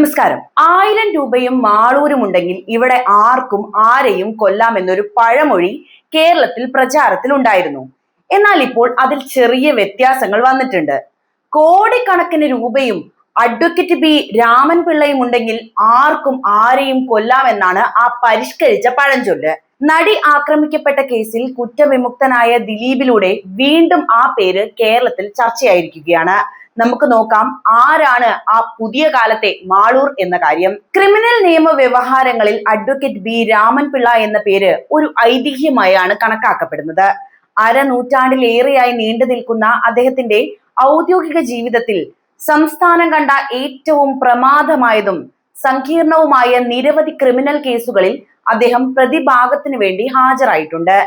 നമസ്കാരം. ആയിരം രൂപയും മാളൂരും ഉണ്ടെങ്കിൽ ഇവിടെ ആർക്കും ആരെയും കൊല്ലാം എന്നൊരു പഴമൊഴി കേരളത്തിൽ പ്രചാരത്തിൽ ഉണ്ടായിരുന്നു. എന്നാൽ ഇപ്പോൾ അതിൽ ചെറിയ വ്യത്യാസങ്ങൾ വന്നിട്ടുണ്ട്. കോടിക്കണക്കിന് രൂപയും അഡ്വക്കേറ്റ് ബി രാമൻ പിള്ളയും ഉണ്ടെങ്കിൽ ആർക്കും ആരെയും കൊല്ലാമെന്നാണ് ആ പരിഷ്കരിച്ച പഴഞ്ചൊല്ല്. നടി ആക്രമിക്കപ്പെട്ട കേസിൽ കുറ്റവിമുക്തനായ ദിലീപിലൂടെ വീണ്ടും ആ പേര് കേരളത്തിൽ ചർച്ചയായിരിക്കുകയാണ്. നമുക്ക് നോക്കാം ആരാണ് ആ പുതിയ കാലത്തെ മാളൂർ എന്ന കാര്യം. ക്രിമിനൽ നിയമ വ്യവഹാരങ്ങളിൽ അഡ്വക്കേറ്റ് ബി രാമൻപിള്ള എന്ന പേര് ഒരു ഐതിഹ്യമായാണ് കണക്കാക്കപ്പെടുന്നത്. അരനൂറ്റാണ്ടിലേറെയായി നീണ്ടു നിൽക്കുന്ന അദ്ദേഹത്തിന്റെ ഔദ്യോഗിക ജീവിതത്തിൽ സംസ്ഥാനം കണ്ട ഏറ്റവും പ്രമാദമായതും സങ്കീർണവുമായ നിരവധി ക്രിമിനൽ കേസുകളിൽ അദ്ദേഹം പ്രതിഭാഗത്തിനു വേണ്ടി ഹാജരായിട്ടുണ്ട്.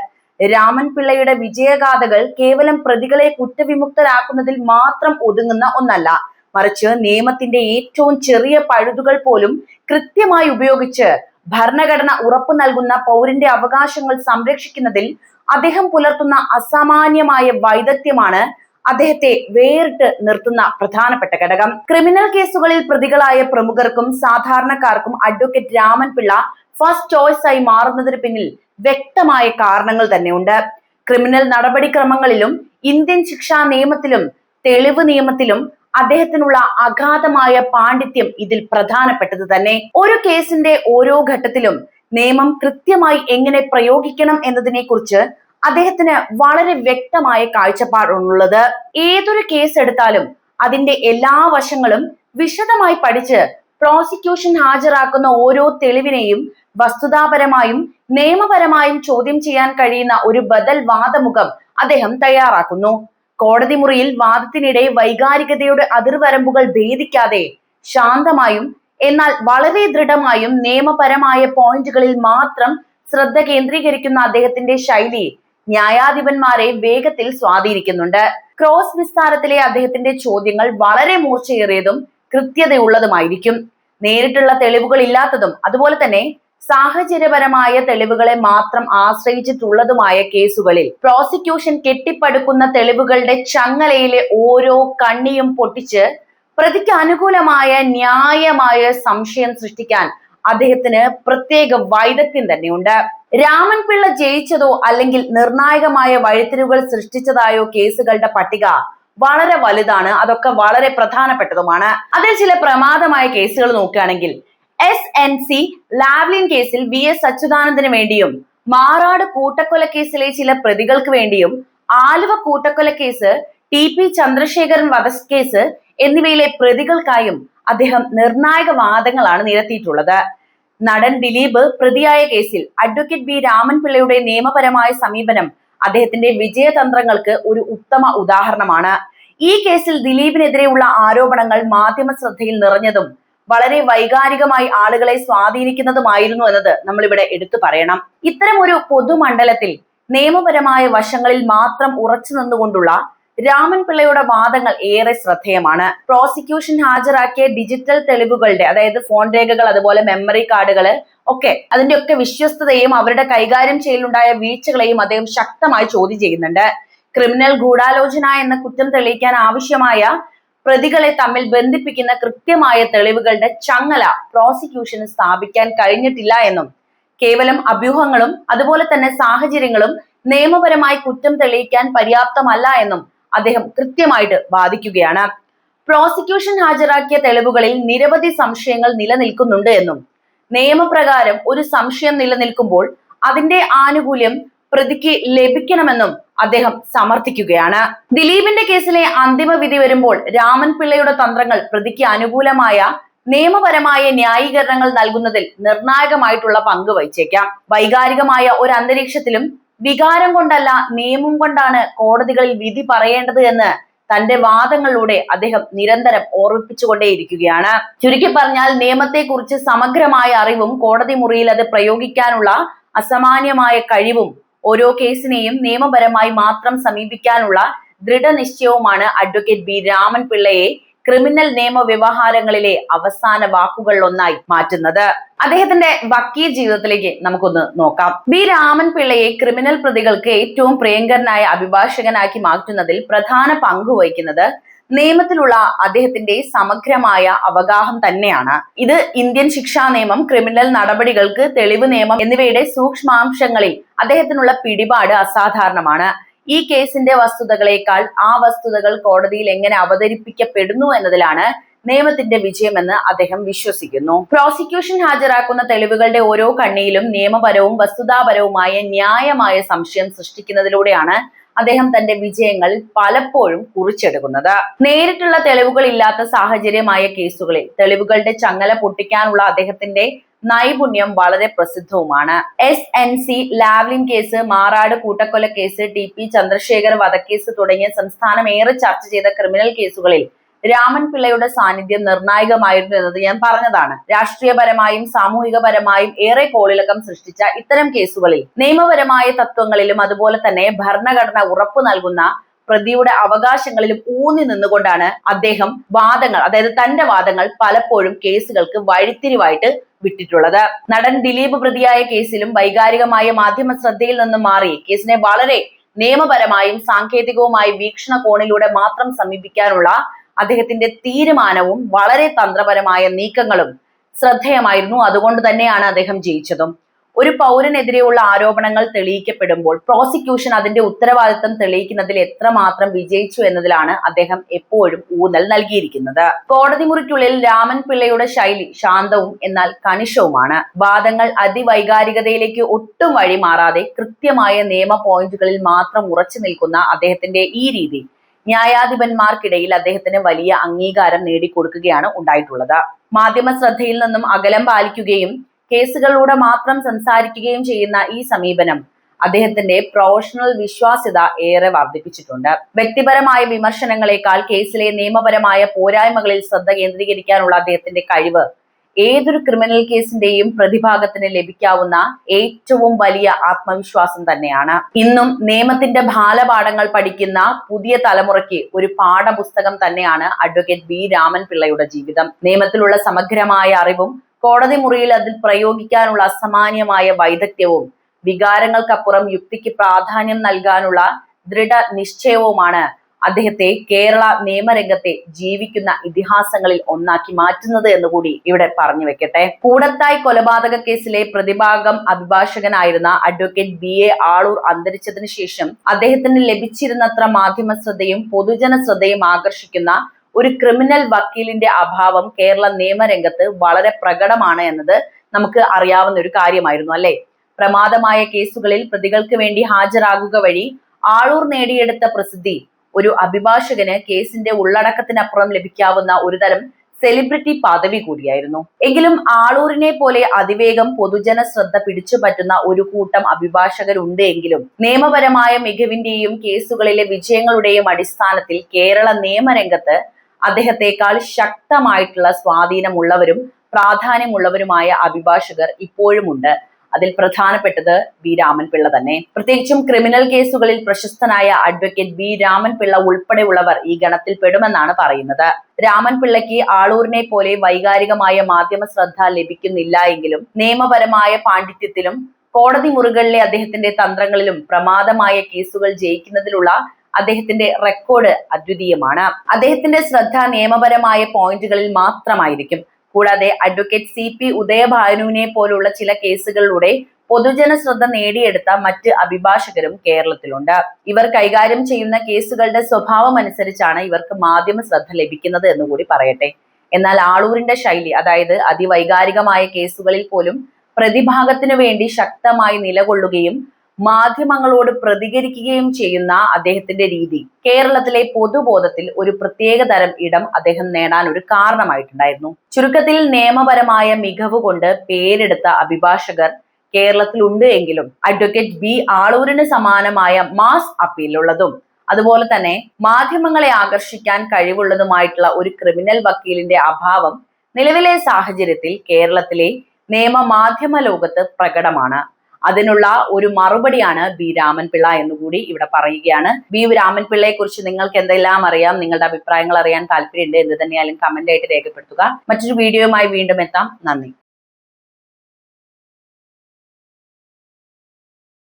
രാമൻ പിള്ളയുടെ വിജയഗാഥകൾ കേവലം പ്രതികളെ കുറ്റവിമുക്തരാക്കുന്നതിൽ മാത്രം ഒതുങ്ങുന്ന ഒന്നല്ല. മറിച്ച് നിയമത്തിന്റെ ഏറ്റവും ചെറിയ പഴുതുകൾ പോലും കൃത്യമായി ഉപയോഗിച്ച് ഭരണഘടന ഉറപ്പു നൽകുന്ന പൗരന്റെ അവകാശങ്ങൾ സംരക്ഷിക്കുന്നതിൽ അദ്ദേഹം പുലർത്തുന്ന അസാമാന്യമായ വൈദഗ്ധ്യമാണ് അദ്ദേഹത്തെ വേറിട്ട് നിർത്തുന്ന പ്രധാനപ്പെട്ട ഘടകം. ക്രിമിനൽ കേസുകളിൽ പ്രതികളായ പ്രമുഖർക്കും സാധാരണക്കാർക്കും advocate Raman Pillai first choice ആയി മാറുന്നതിന് പിന്നിൽ വ്യക്തമായ കാരണങ്ങൾ തന്നെയുണ്ട്. ക്രിമിനൽ നടപടിക്രമങ്ങളിലും ഇന്ത്യൻ ശിക്ഷാ നിയമത്തിലും തെളിവ് നിയമത്തിലും അദ്ദേഹത്തിനുള്ള അഗാധമായ പാണ്ഡിത്യം ഇതിൽ പ്രധാനപ്പെട്ടത് തന്നെ. ഒരു കേസിന്റെ ഓരോ ഘട്ടത്തിലും നിയമം കൃത്യമായി എങ്ങനെ പ്രയോഗിക്കണം എന്നതിനെ കുറിച്ച് അദ്ദേഹത്തിന് വളരെ വ്യക്തമായ കാഴ്ചപ്പാടുള്ളത്. ഏതൊരു കേസ് എടുത്താലും അതിന്റെ എല്ലാ വശങ്ങളും വിശദമായി പഠിച്ച് പ്രോസിക്യൂഷൻ ഹാജരാക്കുന്ന ഓരോ തെളിവിനെയും വസ്തുതാപരമായും നിയമപരമായും ചോദ്യം ചെയ്യാൻ കഴിയുന്ന ഒരു ബദൽ വാദമുഖം അദ്ദേഹം തയ്യാറാക്കുന്നു. കോടതി മുറിയിൽ വാദത്തിനിടെ വൈകാരികതയുടെ അതിർവരമ്പുകൾ ഭേദിക്കാതെ ശാന്തമായും എന്നാൽ വളരെ ദൃഢമായും നിയമപരമായ പോയിന്റുകളിൽ മാത്രം ശ്രദ്ധ കേന്ദ്രീകരിക്കുന്ന അദ്ദേഹത്തിന്റെ ശൈലി ന്യായാധിപന്മാരെ വേഗത്തിൽ സ്വാധീനിക്കുന്നുണ്ട്. ക്രോസ് വിസ്താരത്തിലെ അദ്ദേഹത്തിന്റെ ചോദ്യങ്ങൾ വളരെ മൂർച്ചയേറിയതും കൃത്യതയുള്ളതുമായിരിക്കും. നേരിട്ടുള്ള തെളിവുകൾ ഇല്ലാത്തതും അതുപോലെ തന്നെ സാഹചര്യപരമായ തെളിവുകളെ മാത്രം ആശ്രയിച്ചിട്ടുള്ളതുമായ കേസുകളിൽ പ്രോസിക്യൂഷൻ കെട്ടിപ്പടുക്കുന്ന തെളിവുകളുടെ ചങ്ങലയിലെ ഓരോ കണ്ണിയും പൊട്ടിച്ച് പ്രതിക്ക് അനുകൂലമായ ന്യായമായ സംശയം സൃഷ്ടിക്കാൻ അദ്ദേഹത്തിന് പ്രത്യേക വൈദഗ്ധ്യം തന്നെയുണ്ട്. രാമൻ പിള്ള ജയിച്ചതോ അല്ലെങ്കിൽ നിർണായകമായ വഴിത്തിരിവുകൾ സൃഷ്ടിച്ചതായോ കേസുകളുടെ പട്ടിക വളരെ വലുതാണ്. അതൊക്കെ വളരെ പ്രധാനപ്പെട്ടതുമാണ്. അതിൽ ചില പ്രമാദമായ കേസുകൾ നോക്കുകയാണെങ്കിൽ എസ് എൻ സി ലാവ്ലിൻ കേസിൽ വി എസ് അച്യുതാനന്ദന് വേണ്ടിയും മാറാട് കൂട്ടക്കൊല കേസിലെ ചില പ്രതികൾക്ക് വേണ്ടിയും ആലുവ കൂട്ടക്കൊല കേസ് ടി പി ചന്ദ്രശേഖരൻ വധക്കേസ് എന്നിവയിലെ പ്രതികൾക്കായും അദ്ദേഹം നിർണായക വാദങ്ങളാണ് നിരത്തിയിട്ടുള്ളത്. നടൻ ദിലീപ് പ്രതിയായ കേസിൽ അഡ്വക്കേറ്റ് ബി രാമൻപിള്ളയുടെ നിയമപരമായ സമീപനം അദ്ദേഹത്തിന്റെ വിജയതന്ത്രങ്ങൾക്ക് ഒരു ഉത്തമ ഉദാഹരണമാണ്. ഈ കേസിൽ ദിലീപിനെതിരെയുള്ള ആരോപണങ്ങൾ മാധ്യമ ശ്രദ്ധയിൽ നിറഞ്ഞതും വളരെ വൈകാരികമായി ആളുകളെ സ്വാധീനിക്കുന്നതുമായിരുന്നു എന്നത് നമ്മളിവിടെ എടുത്തു പറയണം. ഇത്തരം ഒരു പൊതുമണ്ഡലത്തിൽ നിയമപരമായ വശങ്ങളിൽ മാത്രം ഉറച്ചു നിന്നുകൊണ്ടുള്ള രാമൻ പിള്ളയുടെ വാദങ്ങൾ ഏറെ ശ്രദ്ധേയമാണ്. പ്രോസിക്യൂഷൻ ഹാജരാക്കിയ ഡിജിറ്റൽ തെളിവുകളുടെ അതായത് ഫോൺ രേഖകൾ അതുപോലെ മെമ്മറി കാർഡുകൾ ഒക്കെ അതിന്റെ ഒക്കെ വിശ്വസ്തതയും അവരുടെ കൈകാര്യം ചെയ്യലുണ്ടായ വീഴ്ചകളെയും അദ്ദേഹം ശക്തമായി ചോദ്യം ചെയ്യുന്നുണ്ട്. ക്രിമിനൽ ഗൂഢാലോചന എന്ന കുറ്റം തെളിയിക്കാൻ ആവശ്യമായ പ്രതികളെ തമ്മിൽ ബന്ധിപ്പിക്കുന്ന കൃത്യമായ തെളിവുകളുടെ ചങ്ങല പ്രോസിക്യൂഷന് സ്ഥാപിക്കാൻ കഴിഞ്ഞിട്ടില്ല എന്നും കേവലം അഭ്യൂഹങ്ങളും അതുപോലെ തന്നെ സാഹചര്യങ്ങളും നിയമപരമായി കുറ്റം തെളിയിക്കാൻ പര്യാപ്തമല്ല എന്നും അദ്ദേഹം കൃത്യമായിട്ട് വാദിക്കുകയാണ്. പ്രോസിക്യൂഷൻ ഹാജരാക്കിയ തെളിവുകളിൽ നിരവധി സംശയങ്ങൾ നിലനിൽക്കുന്നുണ്ട് എന്നും നിയമപ്രകാരം ഒരു സംശയം നിലനിൽക്കുമ്പോൾ അതിന്റെ ആനുകൂല്യം പ്രതിക്ക് ലഭിക്കണമെന്നും അദ്ദേഹം സമർത്ഥിക്കുകയാണ്. ദിലീപിന്റെ കേസിലെ അന്തിമ വിധി വരുമ്പോൾ രാമൻ പിള്ളയുടെ തന്ത്രങ്ങൾ പ്രതിക്ക് അനുകൂലമായ നിയമപരമായ ന്യായീകരണങ്ങൾ നൽകുന്നതിൽ നിർണായകമായിട്ടുള്ള പങ്ക് വഹിച്ചേക്കാം. വൈകാരികമായ ഒരു അന്തരീക്ഷത്തിലും വികാരം കൊണ്ടല്ല നിയമം കൊണ്ടാണ് കോടതികളിൽ വിധി പറയേണ്ടത് എന്ന് തന്റെ വാദങ്ങളിലൂടെ അദ്ദേഹം നിരന്തരം ഓർമ്മിപ്പിച്ചുകൊണ്ടേയിരിക്കുകയാണ്. ചുരുക്കി പറഞ്ഞാൽ നിയമത്തെക്കുറിച്ച് സമഗ്രമായ അറിവും കോടതി മുറിയിൽ അത് പ്രയോഗിക്കാനുള്ള അസാമാന്യമായ കഴിവും ഓരോ കേസിനെയും നിയമപരമായി മാത്രം സമീപിക്കാനുള്ള ദൃഢനിശ്ചയവുമാണ് advocate B Raman Pillai criminal നിയമ വ്യവഹാരങ്ങളിലെ അവസാന വാക്കുകളിലൊന്നായി മാറ്റുന്നത്. അദ്ദേഹത്തിന്റെ വക്കീൽ ജീവിതത്തിലേക്ക് നമുക്കൊന്ന് നോക്കാം. ബി രാമൻ പിള്ളയെ ക്രിമിനൽ പ്രതികൾക്ക് ഏറ്റവും പ്രിയങ്കരനായ അഭിഭാഷകനാക്കി മാറ്റുന്നതിൽ പ്രധാന പങ്ക് വഹിക്കുന്നത് നിയമത്തിലുള്ള അദ്ദേഹത്തിന്റെ സമഗ്രമായ അവഗാഹം തന്നെയാണ്. ഇത് ഇന്ത്യൻ ശിക്ഷാ നിയമം ക്രിമിനൽ നടപടികൾക്ക് തെളിവ് നിയമം എന്നിവയുടെ സൂക്ഷ്മാംശങ്ങളിൽ അദ്ദേഹത്തിനുള്ള പിടിപാട് അസാധാരണമാണ്. ഈ കേസിന്റെ വസ്തുതകളേക്കാൾ ആ വസ്തുതകൾ കോടതിയിൽ എങ്ങനെ അവതരിപ്പിക്കപ്പെടുന്നു എന്നതിലാണ് നിയമത്തിന്റെ വിജയമെന്ന് അദ്ദേഹം വിശ്വസിക്കുന്നു. പ്രോസിക്യൂഷൻ ഹാജരാക്കുന്ന തെളിവുകളുടെ ഓരോ കണ്ണിയിലും നിയമപരവും വസ്തുതാപരവുമായ ന്യായമായ സംശയം സൃഷ്ടിക്കുന്നതിലൂടെയാണ് അദ്ദേഹം തന്റെ വിജയങ്ങൾ പലപ്പോഴും കുറിച്ചെടുക്കുന്നത്. നേരിട്ടുള്ള തെളിവുകൾ ഇല്ലാത്ത സാഹചര്യമായ കേസുകളിൽ തെളിവുകളുടെ ചങ്ങല പൊട്ടിക്കാനുള്ള അദ്ദേഹത്തിന്റെ നൈപുണ്യം വളരെ പ്രസിദ്ധവുമാണ്. S N C Lavalin case Marad കൂട്ടക്കൊല കേസ് ടി പി ചന്ദ്രശേഖർ വധക്കേസ് തുടങ്ങിയ സംസ്ഥാനം ഏറെ ചർച്ച ചെയ്ത ക്രിമിനൽ കേസുകളിൽ രാമൻ പിള്ളയുടെ സാന്നിധ്യം നിർണായകമായിരുന്നു എന്നത് ഞാൻ പറഞ്ഞതാണ്. രാഷ്ട്രീയപരമായും സാമൂഹികപരമായും ഏറെ കോളിളക്കം സൃഷ്ടിച്ച ഇത്തരം കേസുകളിൽ നിയമപരമായ തത്വങ്ങളിലും അതുപോലെ തന്നെ ഭരണഘടന ഉറപ്പു നൽകുന്ന പ്രതിയുടെ അവകാശങ്ങളിലും ഊന്നി നിന്നുകൊണ്ടാണ് അദ്ദേഹം വാദങ്ങൾ അതായത് തന്റെ വാദങ്ങൾ പലപ്പോഴും കേസുകൾക്ക് വഴിത്തിരിവായിട്ട് വിട്ടിട്ടുള്ളത്. നടൻ ദിലീപ് പ്രതിയായ കേസിലും വൈകാരികമായ മാധ്യമ ശ്രദ്ധയിൽ നിന്ന് മാറി. കേസിനെ വളരെ നിയമപരമായും സാങ്കേതികവുമായ വീക്ഷണകോണിലൂടെ മാത്രം സമീപിക്കാനുള്ള അദ്ദേഹത്തിന്റെ തീരുമാനവും വളരെ തന്ത്രപരമായ നീക്കങ്ങളും ശ്രദ്ധേയമായിരുന്നു. അതുകൊണ്ട് തന്നെയാണ് അദ്ദേഹം ജയിച്ചതും. ഒരു പൗരനെതിരെയുള്ള ആരോപണങ്ങൾ തെളിയിക്കപ്പെടുമ്പോൾ പ്രോസിക്യൂഷൻ അതിന്റെ ഉത്തരവാദിത്തം തെളിയിക്കുന്നതിൽ എത്രമാത്രം വിജയിച്ചു എന്നതിലാണ് അദ്ദേഹം എപ്പോഴും ഊന്നൽ നൽകിയിരിക്കുന്നത്. കോടതി മുറിക്കുള്ളിൽ രാമൻ പിള്ളയുടെ ശൈലി ശാന്തവും എന്നാൽ കണിശവുമാണ്. വാദങ്ങൾ അതിവൈകാരികതയിലേക്ക് ഒട്ടും വഴിമാറാതെ കൃത്യമായ നിയമ പോയിന്റുകളിൽ മാത്രം ഉറച്ചു നിൽക്കുന്ന അദ്ദേഹത്തിന്റെ ഈ രീതി ന്യായാധിപന്മാർക്കിടയിൽ അദ്ദേഹത്തിന് വലിയ അംഗീകാരം നേടിക്കൊടുക്കുകയാണ് ഉണ്ടായിട്ടുള്ളത്. മാധ്യമ ശ്രദ്ധയിൽ നിന്നും അകലം പാലിക്കുകയും കേസുകളിലൂടെ മാത്രം സംസാരിക്കുകയും ചെയ്യുന്ന ഈ സമീപനം അദ്ദേഹത്തിന്റെ പ്രൊഫഷണൽ വിശ്വാസ്യത ഏറെ വർദ്ധിപ്പിച്ചിട്ടുണ്ട്. വ്യക്തിപരമായ വിമർശനങ്ങളെക്കാൾ കേസിലെ നിയമപരമായ പോരായ്മകളിൽ ശ്രദ്ധ കേന്ദ്രീകരിക്കാനുള്ള അദ്ദേഹത്തിന്റെ കഴിവ് ഏതൊരു ക്രിമിനൽ കേസിന്റെയും പ്രതിഭാഗത്തിന് ലഭിക്കാവുന്ന ഏറ്റവും വലിയ ആത്മവിശ്വാസം തന്നെയാണ്. ഇന്നും നിയമത്തിന്റെ ബാലപാഠങ്ങൾ പഠിക്കുന്ന പുതിയ തലമുറയ്ക്ക് ഒരു പാഠപുസ്തകം തന്നെയാണ് അഡ്വക്കേറ്റ് ബി രാമൻ പിള്ളയുടെ ജീവിതം. നിയമത്തിലുള്ള സമഗ്രമായ അറിവും കോടതി മുറിയിൽ അതിൽ പ്രയോഗിക്കാനുള്ള അസാമാന്യമായ വൈദഗ്ധ്യവും വികാരങ്ങൾക്കപ്പുറം യുക്തിക്ക് പ്രാധാന്യം നൽകാനുള്ള ദൃഢ നിശ്ചയവുമാണ് അദ്ദേഹത്തെ കേരള നിയമരംഗത്തെ ജീവിക്കുന്ന ഇതിഹാസങ്ങളിൽ ഒന്നാക്കി മാറ്റുന്നത് എന്ന് കൂടി ഇവിടെ പറഞ്ഞു വെക്കട്ടെ. കൂടത്തായി കൊലപാതക കേസിലെ പ്രതിഭാഗം അഭിഭാഷകനായിരുന്ന അഡ്വക്കേറ്റ് ബി എ ആളൂർ അന്തരിച്ചതിന് ശേഷം അദ്ദേഹത്തിന് ലഭിച്ചിരുന്നത്ര മാധ്യമ ശ്രദ്ധയും പൊതുജന ശ്രദ്ധയും ആകർഷിക്കുന്ന ഒരു ക്രിമിനൽ വക്കീലിന്റെ അഭാവം കേരള നിയമരംഗത്ത് വളരെ പ്രകടമാണ് എന്നത് നമുക്ക് അറിയാവുന്ന ഒരു കാര്യമായിരുന്നു അല്ലെ? പ്രമാദമായ കേസുകളിൽ പ്രതികൾക്ക് വേണ്ടി ഹാജരാകുക വഴി ആളൂർ നേടിയെടുത്ത പ്രസിദ്ധി ഒരു അഭിഭാഷകന് കേസിന്റെ ഉള്ളടക്കത്തിനപ്പുറം ലഭിക്കാവുന്ന ഒരുതരം സെലിബ്രിറ്റി പദവി കൂടിയായിരുന്നു. എങ്കിലും ആളൂരിനെ പോലെ അതിവേഗം പൊതുജന ശ്രദ്ധ പിടിച്ചുപറ്റുന്ന ഒരു കൂട്ടം അഭിഭാഷകരുണ്ട് എങ്കിലും നിയമപരമായ മികവിന്റെയും കേസുകളിലെ വിജയങ്ങളുടെയും അടിസ്ഥാനത്തിൽ കേരള നിയമരംഗത്ത് അദ്ദേഹത്തെക്കാൾ ശക്തമായിട്ടുള്ള സ്വാധീനമുള്ളവരും പ്രാധാന്യമുള്ളവരുമായ അഭിഭാഷകർ ഇപ്പോഴുമുണ്ട്. അതിൽ പ്രധാനപ്പെട്ടത് വി. രാമൻപിള്ള തന്നെ. പ്രത്യേകിച്ചും ക്രിമിനൽ കേസുകളിൽ പ്രശസ്തനായ അഡ്വക്കേറ്റ് വി. രാമൻപിള്ള ഉൾപ്പെടെയുള്ളവർ ഈ ഗണത്തിൽ പെടുമെന്നാണ് പറയുന്നത്. രാമൻപിള്ളയ്ക്ക് ആളൂരിനെ പോലെ വൈകാരികമായ മാധ്യമ ശ്രദ്ധ ലഭിക്കുന്നില്ല എങ്കിലും നിയമപരമായ പാണ്ഡിത്യത്തിലും കോടതി മുറികളിലെ അദ്ദേഹത്തിന്റെ തന്ത്രങ്ങളിലും പ്രമാദമായ കേസുകൾ ജയിക്കുന്നതിലുള്ള അദ്ദേഹത്തിന്റെ റെക്കോർഡ് അദ്വിതീയമാണ്. അദ്ദേഹത്തിന്റെ ശ്രദ്ധ നിയമപരമായ പോയിന്റുകളിൽ മാത്രമായിരിക്കും. കൂടാതെ അഡ്വക്കേറ്റ് സി പി ഉദയഭാനുവിനെ പോലുള്ള ചില കേസുകളിലൂടെ പൊതുജന ശ്രദ്ധ നേടിയെടുത്ത മറ്റ് അഭിഭാഷകരും കേരളത്തിലുണ്ട്. ഇവർ കൈകാര്യം ചെയ്യുന്ന കേസുകളുടെ സ്വഭാവം അനുസരിച്ചാണ് ഇവർക്ക് മാധ്യമ ശ്രദ്ധ ലഭിക്കുന്നത് എന്നുകൂടി പറയട്ടെ. എന്നാൽ ആളൂരിന്റെ ശൈലി അതായത് അതിവൈകാരികമായ കേസുകളിൽ പോലും പ്രതിഭാഗത്തിനു വേണ്ടി ശക്തമായി നിലകൊള്ളുകയും മാധ്യമങ്ങളോട് പ്രതികരിക്കുകയും ചെയ്യുന്ന അദ്ദേഹത്തിന്റെ രീതി. കേരളത്തിലെ പൊതുബോധത്തിൽ ഒരു പ്രത്യേക തരം ഇടം അദ്ദേഹം നേടാൻ ഒരു കാരണമായിട്ടുണ്ടായിരുന്നു. ചുരുക്കത്തിൽ നിയമപരമായ മികവ് കൊണ്ട് പേരെടുത്ത അഭിഭാഷകർ കേരളത്തിൽ ഉണ്ട് എങ്കിലും അഡ്വക്കേറ്റ് ബി ആളൂരിന് സമാനമായ മാസ് അപ്പീലുള്ളതും അതുപോലെ തന്നെ മാധ്യമങ്ങളെ ആകർഷിക്കാൻ കഴിവുള്ളതുമായിട്ടുള്ള ഒരു ക്രിമിനൽ വക്കീലിന്റെ അഭാവം നിലവിലെ സാഹചര്യത്തിൽ കേരളത്തിലെ നിയമ മാധ്യമ ലോകത്ത് പ്രകടമാണ്. അതിനുള്ള ഒരു മറുപടിയാണ് ബി രാമൻപിള്ള എന്നുകൂടി ഇവിടെ പറയുകയാണ്. ബി രാമൻപിള്ളയെ കുറിച്ച് നിങ്ങൾക്ക് എന്തെല്ലാം അറിയാം? നിങ്ങളുടെ അഭിപ്രായങ്ങൾ അറിയാൻ താല്പര്യമുണ്ട് എന്ത് തന്നെയാലും കമന്റ് ആയിട്ട് രേഖപ്പെടുത്തുക. മറ്റൊരു വീഡിയോയുമായി വീണ്ടും എത്താം. നന്ദി.